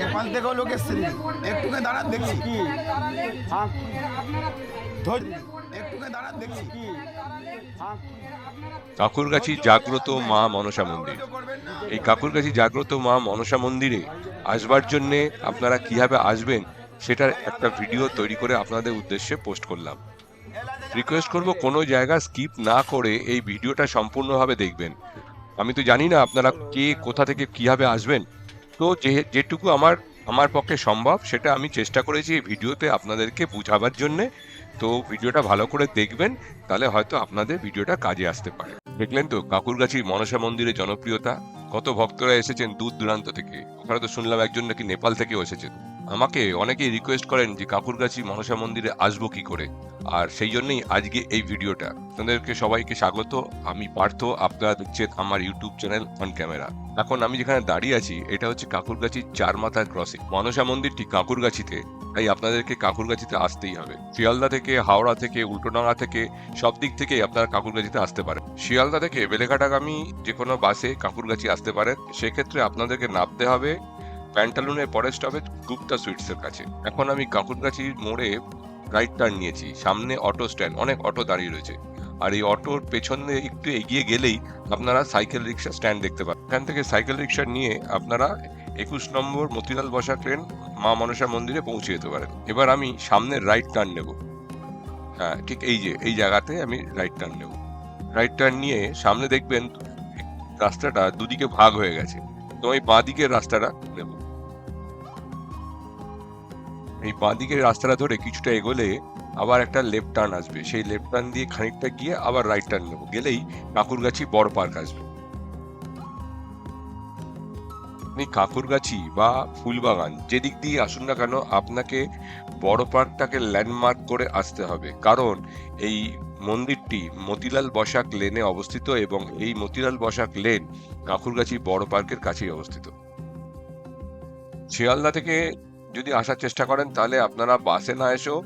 নেপাল থেকেও লোক এসছে একটুকে দাঁড়ান দেখছি। কাকুরগাছি জাগ্রত মা মনসা মন্দির। এই কাকুরগাছি জাগ্রত মা মনসা মন্দিরে আসবার জন্যে আপনারা কীভাবে আসবেন, সেটার একটা ভিডিও তৈরি করে আপনাদের উদ্দেশ্যে পোস্ট করলাম। রিকোয়েস্ট করব কোনো জায়গা স্কিপ না করে এই ভিডিওটা সম্পূর্ণভাবে দেখবেন। আমি তো জানি না আপনারা কে কোথা থেকে কীভাবে আসবেন। তো যে, যেটুকু আমার আমার পক্ষে সম্ভব, সেটা আমি চেষ্টা করেছি এই ভিডিওতে আপনাদেরকে বোঝাবার জন্যে। তো ভিডিওটা ভালো করে দেখবেন, তাহলে হয়তো আপনাদের ভিডিওটা কাজে আসতে পারে। দেখলেন তো, কাকুরগাছি মনসা মন্দিরের জনপ্রিয়তা, কত ভক্তরা এসেছেন দূর দূরান্ত থেকে। ওখানে তো শুনলাম একজন নাকি নেপাল থেকেও এসেছেন। আমাকে অনেকেই রিকোয়েস্ট করেন যে কাকুরগাছি মনসা মন্দিরে আসব কি করে। আর সেই জন্যই আজকে এই ভিডিওটা। আপনাদেরকে সবাইকে স্বাগত। আমি পার্থ, আপনারা দেখছেন আমার ইউটিউব চ্যানেল অন ক্যামেরা এখন আমি যেখানে দাঁড়িয়ে আছি, এটা হচ্ছে কাকুরগাছি চার মাথার ক্রসিং মনসা মন্দিরটি কাকুরগাছিতে, তাই আপনাদেরকে কাকুরগাছিতে আসতেই হবে। শিয়ালদা থেকে, হাওড়া থেকে, উল্টোডাঙ্গা থেকে, সব দিক থেকেই আপনারা কাকুরগাছিতে আসতে পারেন। শিয়ালদা থেকে বেলেঘাটাগামী যে কোনো বাসে কাকুরগাছি আসতে পারেন। সেক্ষেত্রে আপনাদেরকে নামতে হবে প্যান্টালুনের পরের স্টপেজ গুপ্তা সুইটসের কাছে। এখন আমি কাকুরগাছির মোড়ে রাইট টার্ন নিয়েছি। সামনে অটো স্ট্যান্ড অনেক অটো দাঁড়িয়ে রয়েছে। আর এই অটোর পেছনে একটু এগিয়ে গেলেই আপনারা সাইকেল রিক্সা স্ট্যান্ড দেখতে পাবেন। এখান থেকে সাইকেল রিক্সা নিয়ে আপনারা একুশ নম্বর মতিলাল বসা ট্রেন মা মনসা মন্দিরে পৌঁছে যেতে পারেন। এবার আমি সামনে রাইট টার্ন নেব। হ্যাঁ ঠিক এই যে, এই জায়গাতে আমি রাইট টার্ন নেব। রাইট টার্ন নিয়ে সামনে দেখবেন রাস্তাটা দুদিকে ভাগ হয়ে গেছে। তো আমি বাঁ দিকের রাস্তাটা নেব। এই বাঁ দিকের রাস্তাটা ধরে কিছুটা এগোলে আবার একটা লেফট টার্ন আসবে। সেই লেফট টার্ন দিয়ে খানিকটা গিয়ে আবার রাইট টার্ন নেব। গেলেই কাকুরগাছি বড় পার্ক আসবে। আপনি কাকুরগাছি বা ফুলবাগান, যেদিক দিয়ে আসুন না কেন, আপনাকে বড় পার্কটাকে ল্যান্ডমার্ক করে আসতে হবে। কারণ এই মন্দিরটি মতিলাল বসাক লেনে অবস্থিত এবং এই মতিলাল বসাক লেন কাকুরগাছি বড় পার্কের কাছেই অবস্থিত। শিয়ালদা থেকে যদি আসার চেষ্টা করেন, তাহলে আপনারা বাসে না এসেও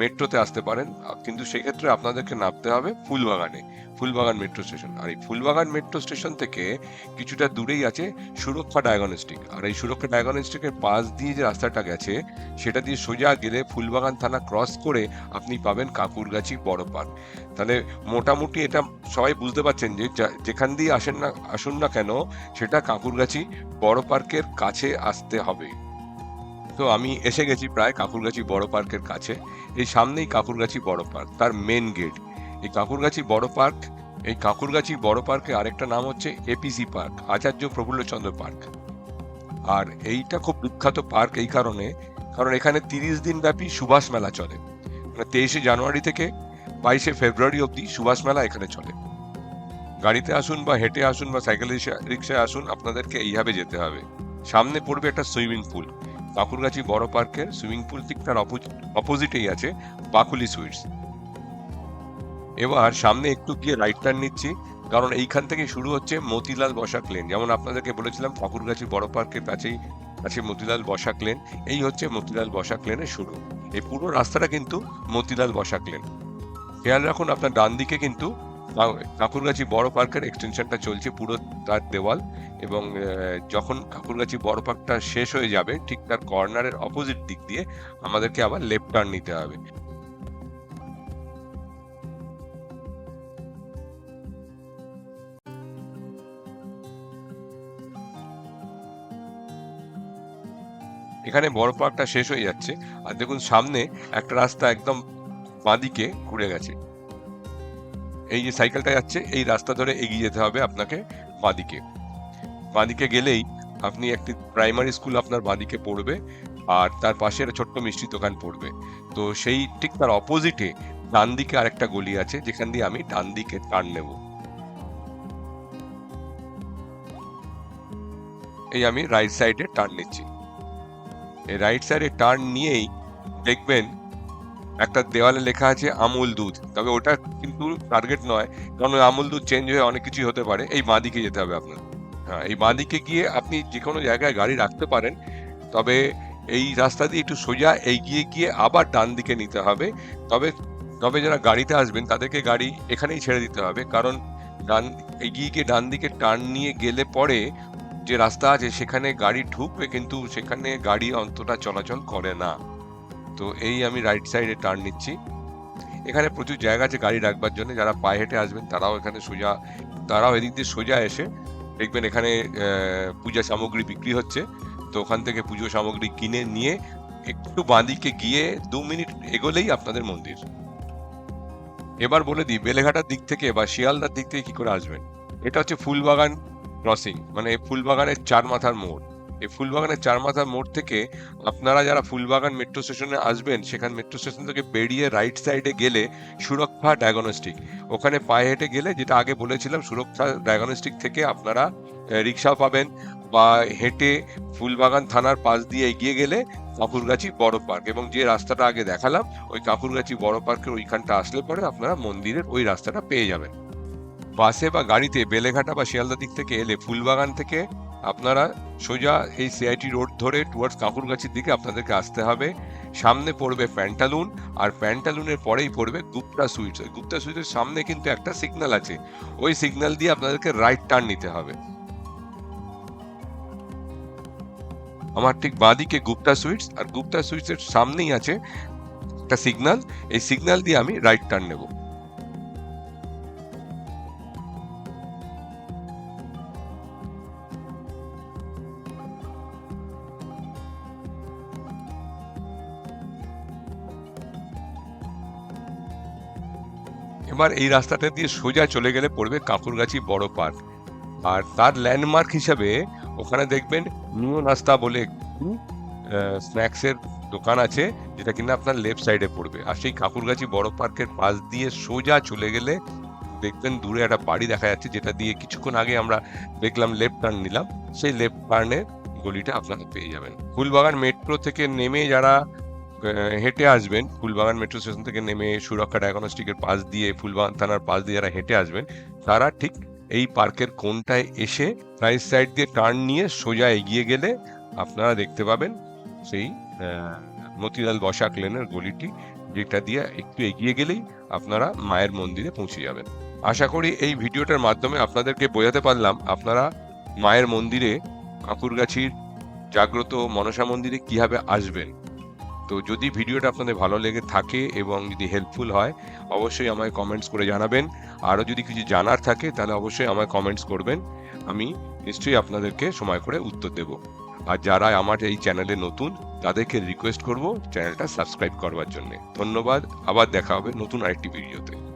মেট্রোতে আসতে পারেন। কিন্তু সেক্ষেত্রে আপনাদেরকে নামতে হবে ফুলবাগানে, ফুলবাগান মেট্রো স্টেশন। আর এই ফুলবাগান মেট্রো স্টেশন থেকে কিছুটা দূরেই আছে সুরক্ষা ডায়াগনস্টিক আর এই সুরক্ষা ডায়াগনস্টিকের পাশ দিয়ে যে রাস্তাটা গেছে, সেটা দিয়ে সোজা গেলে ফুলবাগান থানা ক্রস করে আপনি পাবেন কাকুরগাছি বড় পার্ক। তাহলে মোটামুটি এটা সবাই বুঝতে পারছেন যে, যেখান দিয়ে আসেন না, আসুন না কেন, সেটা কাকুরগাছি বড় পার্কের কাছে আসতে হবে। তো আমি এসে গেছি প্রায় কাকুরগাছি বড় পার্কের কাছে। এই সামনেই কাকুরগাছি বড় পার্ক, তার মেন গেট এই কাকুরগাছি বড় পার্ক, এই কাকুরগাছি বড় পার্কে আরেকটা নাম হচ্ছে APC park, Acharya Prafullachandra park. আর এইটা খুব বিখ্যাত পার্ক এই কারণে, কারণ এখানে তিরিশ দিন ব্যাপী সুভাষ মেলা চলে। মানে তেইশে জানুয়ারি থেকে বাইশে ফেব্রুয়ারি অবধি সুভাষ মেলা এখানে চলে। গাড়িতে আসুন বা হেঁটে আসুন বা সাইকেল রিক্সায় আসুন, আপনাদেরকে এইভাবে যেতে হবে। সামনে পড়বে একটা সুইমিং পুল। কাকুরগাছি বড় পার্কের সুইমিং পুল ঠিক তার অপোজিটেই আছে, বাকুলি সুইটস। এবার সামনে একটু গিয়ে রাইট টার্ন নিচ্ছি, কারণ এইখান থেকে শুরু হচ্ছে মতিলাল বসাক লেন যেমন আপনাদেরকে বলেছিলাম ঠাকুরগাছি বড় পার্কের কাছেই আছে মতিলাল বসাক লেন এই হচ্ছে মতিলাল বসাক লেনের শুরু। এই পুরো রাস্তাটা কিন্তু মতিলাল বসাক লেন খেয়াল রাখুন, আপনার ডান দিকে কিন্তু কাকুরগাছি বড় পার্কের এক্সটেনশনটা চলছে পুরো তার দেওয়াল এবং যখন কাকুরগাছি বড় পার্কটা শেষ হয়ে যাবে, ঠিক তার কর্নারের অপোজিট দিক দিয়ে আমাদেরকে আবার লেফট টার্ন নিতে হবে। এখানে বড় পার্কটা শেষ হয়ে যাচ্ছে। আর দেখুন, সামনে একটা রাস্তা একদম বাঁদিকে ঘুরে গেছে। এই যে সাইকেলটা যাচ্ছে, এই রাস্তা ধরে এগিয়ে যেতে হবে আপনাকে বাঁদিকে। বাঁদিকে গেলেই আপনি একটি প্রাইমারি স্কুল আপনার বাঁদিকে পড়বে আর তার পাশে একটা ছোট্ট মিষ্টি দোকান পড়বে। তো সেই ঠিক তার অপোজিটে ডান দিকে আরেকটা গলি আছে, যেখান দিয়ে আমি ডান দিকে টার্ন নেব। এই আমি রাইট সাইডে টার্ন নিচ্ছি। এই রাইট সাইডে টার্ন নিয়েই দেখবেন একটা দেওয়ালে লেখা আছে আমুল দুধ। তবে ওটা কিন্তু টার্গেট নয়, কারণ আমুল দুধ চেঞ্জ হয়ে অনেক কিছুই হতে পারে। এই বাঁদিকে যেতে হবে আপনার। হ্যাঁ এই বাঁদিকে গিয়ে আপনি যে কোনো জায়গায় গাড়ি রাখতে পারেন, তবে এই রাস্তা দিয়ে একটু সোজা এগিয়ে গিয়ে আবার ডান দিকে নিতে হবে। তবে তবে যারা গাড়িতে আসবেন, তাদেরকে গাড়ি এখানেই ছেড়ে দিতে হবে। কারণ ডান, এগিয়ে গিয়ে ডান দিকে টার্ন নিয়ে গেলে পরে যে রাস্তা আছে, সেখানে গাড়ি ঢুকবে, কিন্তু সেখানে গাড়ি অন্তটা চলাচল করে না। তো এই আমি রাইট সাইডে টার্ন নিচ্ছি। এখানে প্রচুর জায়গা আছে গাড়ি রাখবার জন্য, যারা পায়ে হেঁটে আসবেন তারাও এখানে সোজা, তারাও এদিক দিয়ে সোজা এসে দেখবেন এখানে পূজা সামগ্রী বিক্রি হচ্ছে। তো ওখান থেকে পুজো সামগ্রী কিনে নিয়ে একটু বাঁদিকে গিয়ে দু মিনিট এগোলেই আপনাদের মন্দির। এবার বলে দিই, বেলেঘাটার দিক থেকে বা শিয়ালদার দিক থেকে কি করে আসবেন? এটা হচ্ছে ফুলবাগান ক্রসিং মানে ফুলবাগানের চার মাথার মোড়। এই ফুলবাগানের চার মাথার মোড় থেকে আপনারা যারা ফুলবাগান মেট্রো স্টেশনে আসবেন, সেখানে মেট্রো স্টেশন থেকে বেরিয়ে রাইট সাইডে গেলে সুরক্ষা ডায়াগনস্টিক ওখানে পায়ে হেঁটে গেলে, যেটা আগে বলেছিলাম, সুরক্ষা ডায়াগনস্টিক থেকে আপনারা রিক্সা পাবেন বা হেঁটে ফুলবাগান থানার পাশ দিয়ে এগিয়ে গেলে কাকুরগাছি বড় পার্ক এবং যে রাস্তাটা আগে দেখালাম, ওই কাকুরগাছি বড় পার্কের ওইখানটা আসলে পরে আপনারা মন্দিরের ওই রাস্তাটা পেয়ে যাবেন। বাসে বা গাড়িতে বেলেঘাটা বা শিয়ালদা দিক থেকে এলে, ফুলবাগান থেকে আপনারা সোজা এই সিআইটি রোড ধরে টুয়ার্ডস কাকুরগাছির দিকে আপনাদেরকে আসতে হবে। সামনে পড়বে প্যান্টালুন, আর প্যান্টালুনের পরেই পড়বে গুপ্তা সুইটস। গুপ্তা সুইটসের সামনে কিন্তু একটা সিগন্যাল আছে। ওই সিগন্যাল দিয়ে আপনাদেরকে রাইট টার্ন নিতে হবে। আমার ঠিক বাঁদিকে গুপ্তা সুইটস, আর গুপ্তা সুইটসের সামনেই আছে একটা সিগন্যাল। এই সিগন্যাল দিয়ে আমি রাইট টার্ন নেব। এবার এই রাস্তাটা দিয়ে সোজা চলে গেলে পড়বে কাকুরগাছি বড় পার্ক। আর তার ল্যান্ডমার্ক হিসাবে ওখানে দেখবেন নিউ নাস্তা বলে একটি স্ন্যাক্সের দোকান আছে, যেটা কিনা আপনার লেফট সাইডে পড়বে। আর সেই কাকুরগাছি বড় পার্কের পাশ দিয়ে সোজা চলে গেলে দেখবেন দূরে একটা বাড়ি দেখা যাচ্ছে, যেটা দিয়ে কিছুক্ষণ আগে আমরা দেখলাম লেফট টার্ন নিলাম। সেই লেফট টার্নের গলিটা আপনারা পেয়ে যাবেন। ফুলবাগান মেট্রো থেকে নেমে যারা হেঁটে আসবেন, ফুলবাগান মেট্রো স্টেশন থেকে নেমে সুরক্ষা ডায়াগনস্টিকের পাশ দিয়ে, ফুলবাগান থানার পাশ দিয়ে যারা হেঁটে আসবেন, তারা ঠিক এই পার্কের কোনটায় এসে রাইট সাইড দিয়ে টার্ন নিয়ে সোজা এগিয়ে গেলে আপনারা দেখতে পাবেন সেই মতিলাল বসাক লেনের গলিটি, যেটা দিয়ে একটু এগিয়ে গেলেই আপনারা মায়ের মন্দিরে পৌঁছে যাবেন। আশা করি এই ভিডিওটার মাধ্যমে আপনাদেরকে বোঝাতে পারলাম আপনারা মায়ের মন্দিরে কাকুরগাছির জাগ্রত মনসা মন্দিরে কীভাবে আসবেন। তো যদি ভিডিওটা আপনাদের ভালো লেগে থাকে এবং যদি হেল্পফুল হয়, অবশ্যই আমায় কমেন্টস করে জানাবেন। আরও যদি কিছু জানার থাকে, তাহলে অবশ্যই আমায় কমেন্টস করবেন। আমি নিশ্চয়ই আপনাদেরকে সময় করে উত্তর দেব। আর যারা আমার এই চ্যানেলে নতুন, তাদেরকে রিকোয়েস্ট করব চ্যানেলটা সাবস্ক্রাইব করবার জন্য। ধন্যবাদ, আবার দেখা হবে নতুন আরেকটি ভিডিওতে